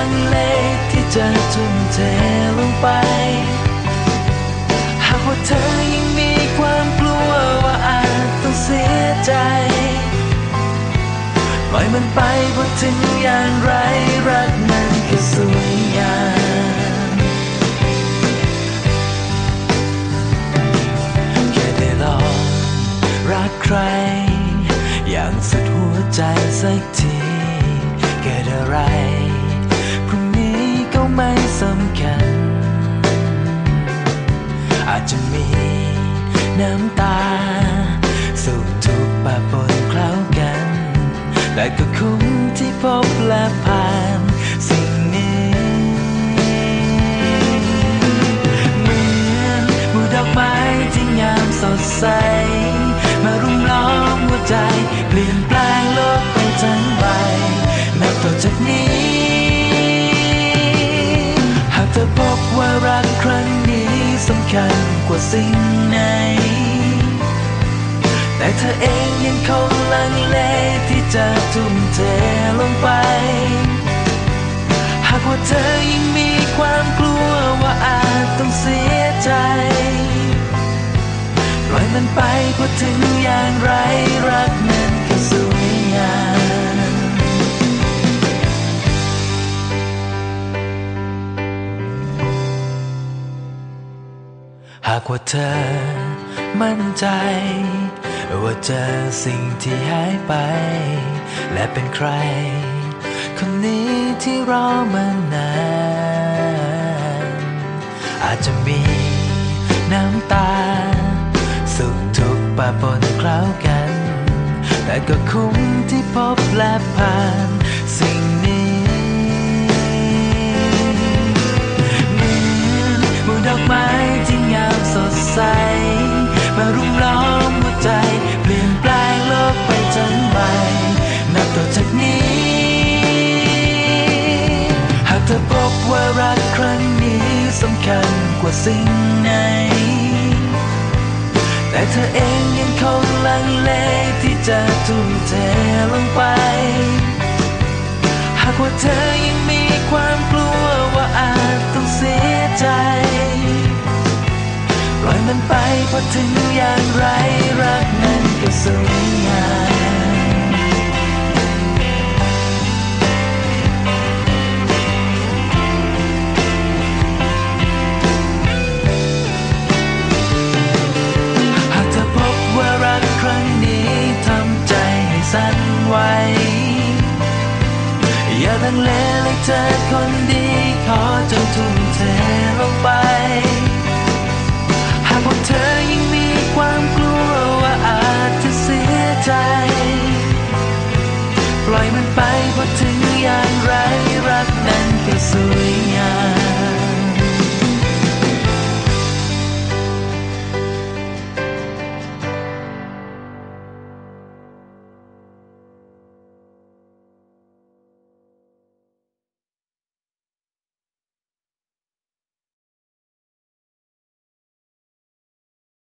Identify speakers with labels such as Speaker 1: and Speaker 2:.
Speaker 1: ลังเลที่จะทุ่มเทลงไป หากว่าเธอยังมีความกลัวว่าอาจต้องเสียใจ ปล่อยมันไปเพราะถึงอย่างไรรักมัน น้ำตา สุขทุกข์ปะปนเคล้ากัน แต่ก็คุ้มที่พบและผ่านสิ่งนี้เหมือนหมู่ดอกไม้ที่งามสดใส มารุมล้อมหัวใจ เปลี่ยนแปลงโลกไปทั้งใบนับต่อจากนี้ หากเธอพบว่ารักครั้งนี้สำคัญ กว่าสิ่งไหน แต่เธอเองยังคงลังเลที่จะทุ่มเทลงไป หากว่าเธอยังมีความกลัวว่าอาจต้องเสียใจปล่อยมันไปเพราะถึงอย่างไรรักนั้น หากว่าเธอมั่นใจ ว่าเจอสิ่งที่หายไป และเป็นใคร คนนี้ที่รอมานาน อาจจะมีน้ำตา สุขทุกข์ปะปนเคล้ากัน แต่ก็คุ้มที่พบและผ่าน ใสมารุมล้อมหัวใจ เปลี่ยนแปลงโลกไปทั้งใบนับต่อจากนี้ หากเธอพบว่ารักครั้งนี้สำคัญกว่าสิ่งไหน แต่เธอเองยังคงลังเลที่จะทุ่มเทลงไปันไปพอถึงอย่างไรรักนั้นก็สวยงามหากเธอพบว่ารักครั้งนี้ทำใจให้สั้นไวอย่าทั้งเลเลยเธอคนดี ขอจงทุ่มเทลงไป